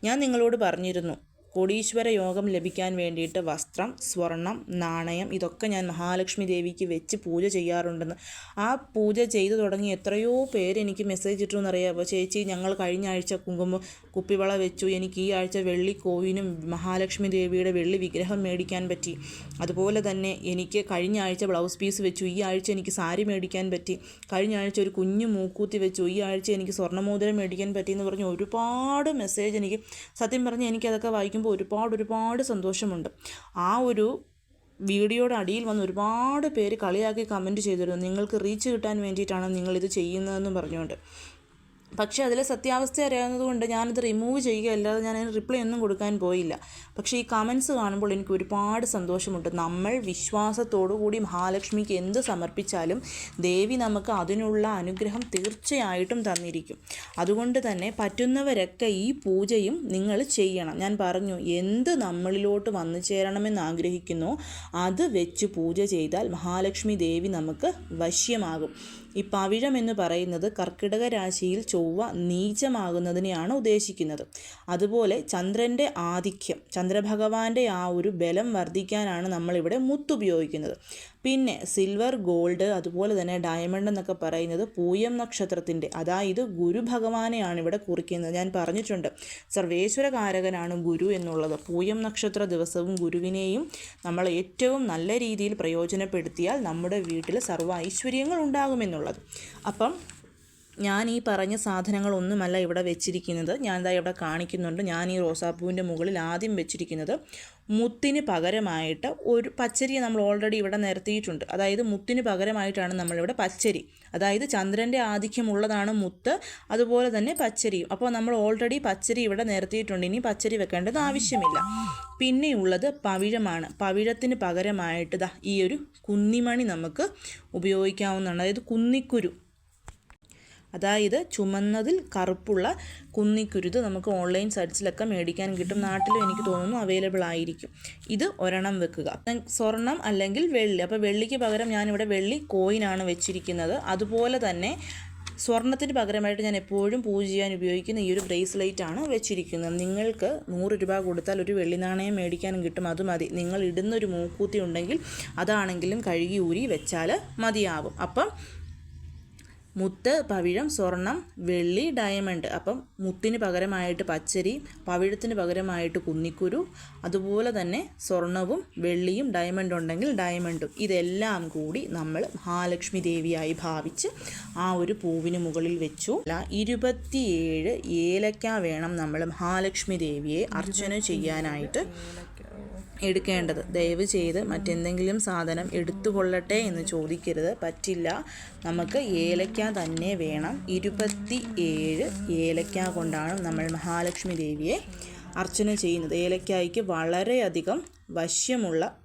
ഞാൻ നിങ്ങളോട് പറഞ്ഞിരുന്നു കോടീശ്വര യോഗം ലഭിക്കാൻ വേണ്ടിയിട്ട് വസ്ത്രം സ്വർണം നാണയം ഇതൊക്കെ ഞാൻ മഹാലക്ഷ്മി ദേവിക്ക് വെച്ച് പൂജ ചെയ്യാറുണ്ടെന്ന്. ആ പൂജ ചെയ്തു തുടങ്ങി എത്രയോ പേര് എനിക്ക് മെസ്സേജ് ഇട്ടെന്നറിയാമോ ചേച്ചി ഞങ്ങൾ കഴിഞ്ഞ ആഴ്ച കുങ്കുമ കുപ്പിവള വെച്ചു. എനിക്ക് ഈ ആഴ്ച വെള്ളി കോവിനും മഹാലക്ഷ്മി ദേവിയുടെ വെള്ളി വിഗ്രഹം മേടിക്കാൻ പറ്റി. അതുപോലെ തന്നെ എനിക്ക് കഴിഞ്ഞ ആഴ്ച ബ്ലൗസ് പീസ് വെച്ചു. ഈ ആഴ്ച എനിക്ക് സാരി മേടിക്കാൻ പറ്റി. കഴിഞ്ഞ ആഴ്ച ഒരു കുഞ്ഞു മൂക്കൂത്തി വെച്ചു. ഈ ആഴ്ച എനിക്ക് സ്വർണമോതിരം മേടിക്കാൻ പറ്റി എന്ന് പറഞ്ഞ് ഒരുപാട് മെസ്സേജ് എനിക്ക് സത്യം പറഞ്ഞ് എനിക്കതൊക്കെ വായിക്കും വായിക്കുമ്പോൾ ഒരുപാട് ഒരുപാട് സന്തോഷമുണ്ട്. ആ ഒരു വീഡിയോയുടെ അടിയിൽ വന്ന് ഒരുപാട് പേര് കളിയാക്കി കമന്റ് ചെയ്തിരുന്നു. നിങ്ങൾക്ക് റീച്ച് കിട്ടാൻ വേണ്ടിയിട്ടാണ് നിങ്ങളിത് ചെയ്യുന്നതെന്ന് പറഞ്ഞുകൊണ്ട്. പക്ഷേ അതിലെ സത്യാവസ്ഥ അറിയാവുന്നതുകൊണ്ട് ഞാനത് റിമൂവ് ചെയ്യുക അല്ലാതെ ഞാൻ റിപ്ലൈ ഒന്നും കൊടുക്കാൻ പോയില്ല. പക്ഷേ ഈ കമൻസ് കാണുമ്പോൾ എനിക്ക് ഒരുപാട് സന്തോഷമുണ്ട്. നമ്മൾ വിശ്വാസത്തോടു കൂടി മഹാലക്ഷ്മിക്ക് എന്ത് സമർപ്പിച്ചാലും ദേവി നമുക്ക് അതിനുള്ള അനുഗ്രഹം തീർച്ചയായിട്ടും തന്നിരിക്കും. അതുകൊണ്ട് തന്നെ പറ്റുന്നവരൊക്കെ ഈ പൂജയും നിങ്ങൾ ചെയ്യണം. ഞാൻ പറഞ്ഞു എന്ത് നമ്മളിലോട്ട് വന്നു ചേരണമെന്ന് ആഗ്രഹിക്കുന്നു അത് വെച്ച് പൂജ ചെയ്താൽ മഹാലക്ഷ്മി ദേവി നമുക്ക് വശ്യമാകും. ഈ പവിഴം എന്ന് പറയുന്നത് കർക്കിടക രാശിയിൽ ചൊവ്വ നീചമാകുന്നതിനെയാണ് ഉദ്ദേശിക്കുന്നത്. അതുപോലെ ചന്ദ്രന്റെ ആധിക്യം ചന്ദ്രഭഗവാന്റെ ആ ഒരു ബലം വർദ്ധിക്കാനാണ് നമ്മളിവിടെ മുത്തുപയോഗിക്കുന്നത്. പിന്നെ സിൽവർ ഗോൾഡ് അതുപോലെ തന്നെ ഡയമണ്ട് എന്നൊക്കെ പറയുന്നത് പൂയം നക്ഷത്രത്തിന്റെ അതായത് ഗുരു ഭഗവാനെയാണ് ഇവിടെ കുറിക്കുന്നത്. ഞാൻ പറഞ്ഞിട്ടുണ്ട് സർവേശ്വരകാരകനാണ് ഗുരു എന്നുള്ളത്. പൂയം നക്ഷത്ര ദിവസവും ഗുരുവിനെയും നമ്മൾ ഏറ്റവും നല്ല രീതിയിൽ പ്രയോജനപ്പെടുത്തിയാൽ നമ്മുടെ വീട്ടിൽ സർവ ഐശ്വര്യങ്ങൾ ഉണ്ടാകുമെന്നുള്ളത് അപ്പം ഞാൻ ഈ പറഞ്ഞ സാധനങ്ങളൊന്നുമല്ല ഇവിടെ വെച്ചിരിക്കുന്നത്. ഞാൻ ഇതാ ഇവിടെ കാണിക്കുന്നുണ്ട്. ഞാൻ ഈ റോസാപ്പൂവിന്റെ മുകളിൽ ആദ്യം വെച്ചിരിക്കുന്നത് മുത്തിന് പകരമായിട്ട് ഒരു പച്ചരി നമ്മൾ ഓൾറെഡി ഇവിടെ നിരത്തിയിട്ടുണ്ട്. അതായത് മുത്തിന് പകരമായിട്ടാണ് നമ്മളിവിടെ പച്ചരി. അതായത് ചന്ദ്രന്റെ ആധിക്യമുള്ളതാണ് മുത്ത് അതുപോലെ തന്നെ പച്ചരിയും. അപ്പോൾ നമ്മൾ ഓൾറെഡി പച്ചരി ഇവിടെ നിരത്തിയിട്ടുണ്ട്. ഇനി പച്ചരി വെക്കേണ്ടത് ആവശ്യമില്ല. പിന്നെയുള്ളത് പവിഴമാണ്. പവിഴത്തിന് പകരമായിട്ട് ദാ ഈ ഒരു കുന്നിമണി നമുക്ക് ഉപയോഗിക്കാവുന്നതാണ്. അതായത് കുന്നിക്കുരു. അതായത് ചുമന്നതിൽ കറുപ്പുള്ള കുന്നിക്കുരുത് നമുക്ക് ഓൺലൈൻ സൈറ്റ്സിലൊക്കെ മേടിക്കാൻ കിട്ടും. നാട്ടിലും എനിക്ക് തോന്നുന്നു അവൈലബിൾ ആയിരിക്കും. ഇത് ഒരെണ്ണം വെക്കുക. സ്വർണം അല്ലെങ്കിൽ വെള്ളി. അപ്പോൾ വെള്ളിക്ക് പകരം ഞാനിവിടെ വെള്ളി കോയിനാണ് വെച്ചിരിക്കുന്നത്. അതുപോലെ തന്നെ സ്വർണത്തിന് പകരമായിട്ട് ഞാൻ എപ്പോഴും പൂജ ചെയ്യാൻ ഉപയോഗിക്കുന്ന ഈ ഒരു ബ്രേസ്ലെറ്റ് ആണ് വെച്ചിരിക്കുന്നത്. നിങ്ങൾക്ക് നൂറ് രൂപ കൊടുത്താൽ ഒരു വെള്ളി നാണയം മേടിക്കാനും കിട്ടും. അത് മതി. നിങ്ങൾ ഇടുന്നൊരു മൂക്കൂത്തി ഉണ്ടെങ്കിൽ അതാണെങ്കിലും കഴുകി ഊരി വെച്ചാൽ മതിയാവും. അപ്പം മുത്ത് പവിഴം സ്വർണം വെള്ളി ഡയമണ്ട് അപ്പം മുത്തിന് പകരമായിട്ട് പച്ചരി പവിഴത്തിന് പകരമായിട്ട് കുന്നിക്കുരു അതുപോലെ തന്നെ സ്വർണവും വെള്ളിയും ഡയമണ്ട് ഉണ്ടെങ്കിൽ ഡയമണ്ടും ഇതെല്ലാം കൂടി നമ്മൾ മഹാലക്ഷ്മി ദേവിയായി ഭാവിച്ച് ആ ഒരു പൂവിന് മുകളിൽ വെച്ചു. ഇരുപത്തിയേഴ് ഏലക്ക വേണം നമ്മൾ മഹാലക്ഷ്മി ദേവിയെ അർച്ചന ചെയ്യാനായിട്ട്. എടുക്കേണ്ടത്. ദയവ് ചെയ്ത് മറ്റെന്തെങ്കിലും സാധനം എടുത്തു കൊള്ളട്ടെ എന്ന് ചോദിക്കരുത്. പറ്റില്ല. നമുക്ക് ഏലക്ക തന്നെ വേണം. ഇരുപത്തി ഏഴ് ഏലക്ക കൊണ്ടാണ് നമ്മൾ മഹാലക്ഷ്മി ദേവിയെ അർച്ചന ചെയ്യുന്നത്. ഏലക്കായ്ക്ക് വളരെയധികം വശ്യമുള്ള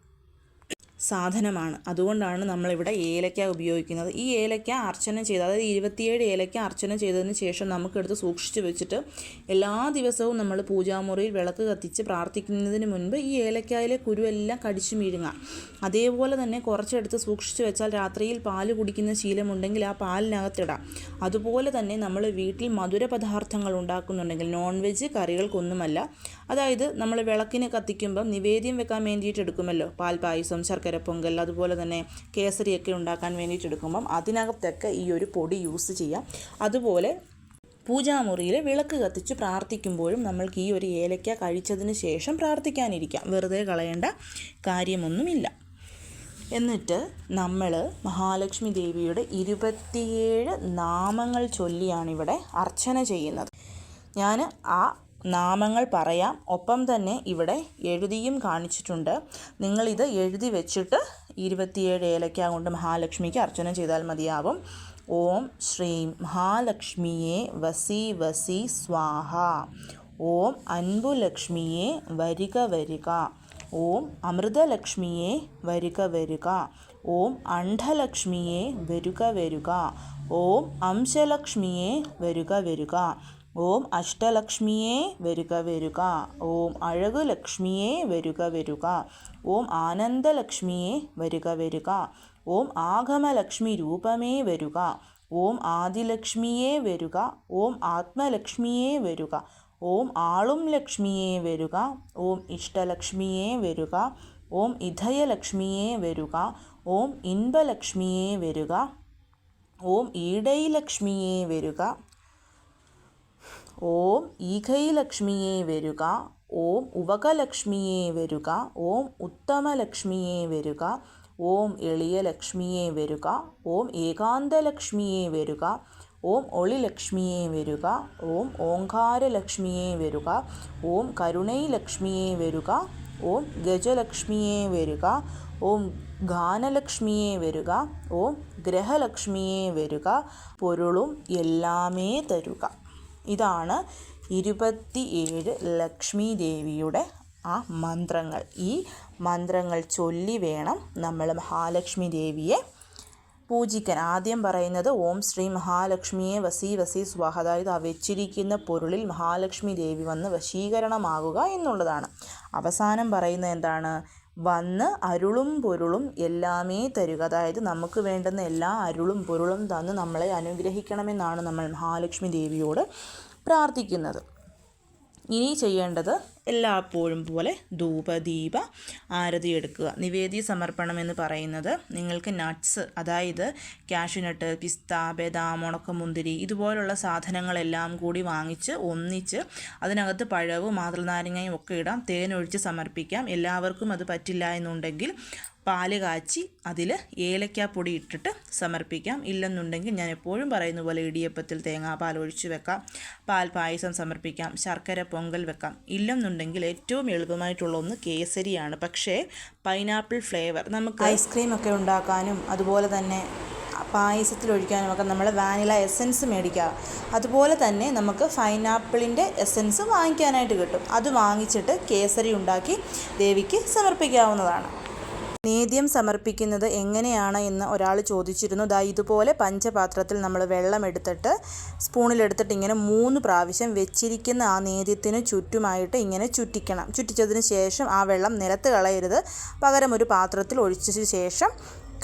സാധനമാണ്. അതുകൊണ്ടാണ് നമ്മളിവിടെ ഏലക്ക ഉപയോഗിക്കുന്നത്. ഈ ഏലക്ക അർച്ചന ചെയ്ത് അതായത് ഇരുപത്തിയേഴ് ഏലക്ക അർച്ചന ചെയ്തതിന് ശേഷം നമുക്കെടുത്ത് സൂക്ഷിച്ചു വെച്ചിട്ട് എല്ലാ ദിവസവും നമ്മൾ പൂജാമുറിയിൽ വിളക്ക് കത്തിച്ച് പ്രാർത്ഥിക്കുന്നതിന് മുൻപ് ഈ ഏലക്കായിലെ കുരുവെല്ലാം കടിച്ചു വീഴുക അതേപോലെ തന്നെ കുറച്ചെടുത്ത് സൂക്ഷിച്ചു വെച്ചാൽ രാത്രിയിൽ പാൽ കുടിക്കുന്ന ശീലമുണ്ടെങ്കിൽ ആ പാലിനകത്തിടാം. അതുപോലെ തന്നെ നമ്മൾ വീട്ടിൽ മധുര പദാർത്ഥങ്ങൾ ഉണ്ടാക്കുന്നുണ്ടെങ്കിൽ നോൺ വെജ് കറികൾക്കൊന്നുമല്ല അതായത് നമ്മൾ വിളക്കിന് കത്തിക്കുമ്പം നിവേദ്യം വെക്കാൻ വേണ്ടിയിട്ട് എടുക്കുമല്ലോ. പാൽ പായസം ശർക്കര പൊങ്കൽ അതുപോലെ തന്നെ കേസരിയൊക്കെ ഉണ്ടാക്കാൻ വേണ്ടിയിട്ട് എടുക്കുമ്പം അതിനകത്തൊക്കെ ഈ ഒരു പൊടി യൂസ് ചെയ്യാം. അതുപോലെ പൂജാമുറിയിൽ വിളക്ക് കത്തിച്ച് പ്രാർത്ഥിക്കുമ്പോഴും നമ്മൾക്ക് ഈ ഒരു ഏലക്ക കഴിച്ചതിന് ശേഷം പ്രാർത്ഥിക്കാനിരിക്കാം. വെറുതെ കളയേണ്ട കാര്യമൊന്നുമില്ല. എന്നിട്ട് നമ്മൾ മഹാലക്ഷ്മി ദേവിയുടെ ഇരുപത്തിയേഴ് നാമങ്ങൾ ചൊല്ലിയാണ് ഇവിടെ അർച്ചന ചെയ്യുന്നത്. ഞാൻ ആ നാമങ്ങൾ പറയാം. ഒപ്പം തന്നെ ഇവിടെ എഴുതിയും കാണിച്ചിട്ടുണ്ട്. നിങ്ങളിത് എഴുതി വെച്ചിട്ട് ഇരുപത്തിയേഴ് ഏലക്ക കൊണ്ട് മഹാലക്ഷ്മിക്ക് അർച്ചന ചെയ്താൽ മതിയാവും. ഓം ശ്രീം മഹാലക്ഷ്മിയെ വസി വസി സ്വാഹ. ഓം അൻപുലക്ഷ്മിയെ വരിക വരിക. ഓം അമൃതലക്ഷ്മിയെ വരിക വരിക. ഓം അണ്ഡലക്ഷ്മിയെ വരുക വരുക. ഓം അംശലക്ഷ്മിയെ വരുക വരുക. ഓം അഷ്ടലക്ഷ്മിയെ വരുക വരുക ഓം അഴകു ലക്ഷ്മിയെ വരുക വരുക ഓം ആനന്ദലക്ഷ്മിയെ വരുക വരുക ഓം ആഗമലക്ഷ്മി രൂപമേ വരുക ഓം ആദിലക്ഷ്മിയെ വരുക ഓം ആത്മലക്ഷ്മിയെ വരുക ഓം ആളും ലക്ഷ്മിയെ വരുക ഓം ഇഷ്ടലക്ഷ്മിയെ വരുക ഓം ഇധയലക്ഷ്മിയെ വരുക ഓം ഇൻപലക്ഷ്മിയെ വരുക ഓം ഈടൈലക്ഷ്മിയെ വരുക ഓം ഈഘൈലക്ഷ്മിയെ വരുക ഓം ഉവകലക്ഷ്മിയെ വരുക ഓം ഉത്തമലക്ഷ്മിയെ വരുക ഓം എളിയ ലക്ഷ്മിയെ വരുക ഓം ഏകാന്തലക്ഷ്മിയെ വരുക ഓം ഒളിലക്ഷ്മിയെ വരുക ഓം ഓങ്കാരലക്ഷ്മിയെ വരുക ഓം കരുണൈലക്ഷ്മിയെ വരുക ഓം ഗജലക്ഷ്മിയെ വരുക ഓം ഗാനലക്ഷ്മിയെ വരുക ഓം ഗ്രഹലക്ഷ്മിയെ വരുക പൊരുളും എല്ലാമേ തരുക ഇതാണ് ഇരുപത്തി ഏഴ് ലക്ഷ്മി ദേവിയുടെ ആ മന്ത്രങ്ങൾ. ഈ മന്ത്രങ്ങൾ ചൊല്ലി വേണം നമ്മൾ മഹാലക്ഷ്മി ദേവിയെ പൂജിക്കാൻ. ആദ്യം പറയുന്നത് ഓം ശ്രീ മഹാലക്ഷ്മിയെ വസി വസി സ്വാഹ. അതായത് ആ വെച്ചിരിക്കുന്ന പൊരുളിൽ മഹാലക്ഷ്മി ദേവി വന്ന് വശീകരണമാകുക എന്നുള്ളതാണ്. അവസാനം പറയുന്നത് എന്താണ്? വന്ന് അരുളും പൊരുളും എല്ലാമേ തരുക. അതായത് നമുക്ക് വേണ്ടുന്ന എല്ലാ അരുളും പൊരുളും തന്ന് നമ്മളെ അനുഗ്രഹിക്കണമെന്നാണ് നമ്മൾ മഹാലക്ഷ്മി ദേവിയോട് പ്രാർത്ഥിക്കുന്നത്. ഇനി ചെയ്യേണ്ടത് എല്ലായ്പ്പോഴും പോലെ ധൂപദീപ ആരതി എടുക്കുക. നിവേദി സമർപ്പണം എന്ന് പറയുന്നത് നിങ്ങൾക്ക് നട്ട്സ് അതായത് കാഷ്യൂനട്ട് പിസ്ത ബദാം ഉണക്കമുന്തിരി ഇതുപോലുള്ള സാധനങ്ങളെല്ലാം കൂടി വാങ്ങിച്ച് ഒന്നിച്ച് അതിനകത്ത് പഴവും മാതൃനാരങ്ങയും ഒക്കെ ഇടാം. തേനൊഴിച്ച് സമർപ്പിക്കാം. എല്ലാവർക്കും അത് പറ്റില്ല എന്നുണ്ടെങ്കിൽ പാൽ കാച്ചി അതിൽ ഏലക്കാപ്പൊടി ഇട്ടിട്ട് സമർപ്പിക്കാം. ഇല്ലെന്നുണ്ടെങ്കിൽ ഞാൻ എപ്പോഴും പറയുന്ന പോലെ ഇടിയപ്പത്തിൽ തേങ്ങാപ്പാൽ ഒഴിച്ച് വെക്കാം. പാൽ പായസം സമർപ്പിക്കാം. ശർക്കര പൊങ്കൽ വെക്കാം. ഇല്ലെന്നുണ്ടെങ്കിൽ ഏറ്റവും എളുപ്പമായിട്ടുള്ള ഒന്ന് കേസരിയാണ്. പക്ഷേ പൈനാപ്പിൾ ഫ്ലേവർ നമുക്ക് ഐസ്ക്രീം ഒക്കെ ഉണ്ടാക്കാനും അതുപോലെ തന്നെ പായസത്തിൽ ഒഴിക്കാനും ഒക്കെ നമ്മൾ വാനില എസൻസ് മേടിക്കുക അതുപോലെ തന്നെ നമുക്ക് പൈനാപ്പിളിന്റെ എസൻസ് വാങ്ങിക്കാനായിട്ട് കിട്ടും. അത് വാങ്ങിച്ചിട്ട് കേസരി ഉണ്ടാക്കി ദേവിക്ക് സമർപ്പിക്കാവുന്നതാണ്. നേദ്യം സമർപ്പിക്കുന്നത് എങ്ങനെയാണ് എന്ന് ഒരാൾ ചോദിച്ചിരുന്നു. ദാ ഇതുപോലെ പഞ്ചപാത്രത്തിൽ നമ്മൾ വെള്ളം എടുത്തിട്ട് സ്പൂണിലെടുത്തിട്ട് ഇങ്ങനെ മൂന്ന് പ്രാവശ്യം വെച്ചിരിക്കുന്ന ആ നേദ്യത്തിന് ചുറ്റുമായിട്ട് ഇങ്ങനെ ചുറ്റിക്കണം. ചുറ്റിച്ചതിന് ശേഷം ആ വെള്ളം നിലത്ത് കളയരുത്. പകരം ഒരു പാത്രത്തിൽ ഒഴിച്ചതിന് ശേഷം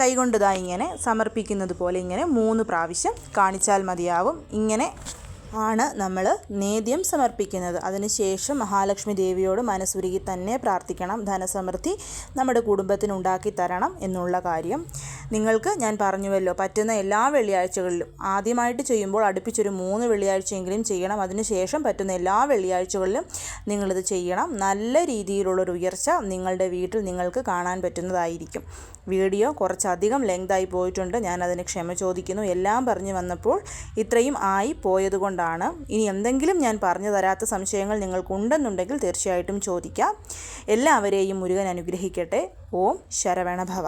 കൈകൊണ്ട് ദാ ഇങ്ങനെ സമർപ്പിക്കുന്നത് പോലെ ഇങ്ങനെ മൂന്ന് പ്രാവശ്യം കാണിച്ചാൽ മതിയാവും. ഇങ്ങനെ ആണ് നമ്മൾ നേദ്യം സമർപ്പിക്കുന്നത്. അതിനുശേഷം മഹാലക്ഷ്മി ദേവിയോട് മനസ്സുരുകി തന്നെ പ്രാർത്ഥിക്കണം. ധനസമൃദ്ധി നമ്മുടെ കുടുംബത്തിന് ഉണ്ടാക്കി തരണം എന്നുള്ള കാര്യം. നിങ്ങൾക്ക് ഞാൻ പറഞ്ഞുവല്ലോ പറ്റുന്ന എല്ലാ വെള്ളിയാഴ്ചകളിലും. ആദ്യമായിട്ട് ചെയ്യുമ്പോൾ അടുപ്പിച്ചൊരു മൂന്ന് വെള്ളിയാഴ്ചയെങ്കിലും ചെയ്യണം. അതിനുശേഷം പറ്റുന്ന എല്ലാ വെള്ളിയാഴ്ചകളിലും നിങ്ങളിത് ചെയ്യണം. നല്ല രീതിയിലുള്ളൊരു ഉയർച്ച നിങ്ങളുടെ വീട്ടിൽ നിങ്ങൾക്ക് കാണാൻ പറ്റുന്നതായിരിക്കും. വീഡിയോ കുറച്ചധികം ലെങ്തായി പോയിട്ടുണ്ട്. ഞാൻ അതിന് ക്ഷമ ചോദിക്കുന്നു. എല്ലാം പറഞ്ഞു വന്നപ്പോൾ ഇത്രയും ആയി പോയതുകൊണ്ടാണ്. ഇനി എന്തെങ്കിലും ഞാൻ പറഞ്ഞു തരാത്ത സംശയങ്ങൾ നിങ്ങൾക്കുണ്ടെന്നുണ്ടെങ്കിൽ തീർച്ചയായിട്ടും ചോദിക്കാം. എല്ലാവരെയും മുരുകൻ അനുഗ്രഹിക്കട്ടെ. ഓം ശരവണഭവ.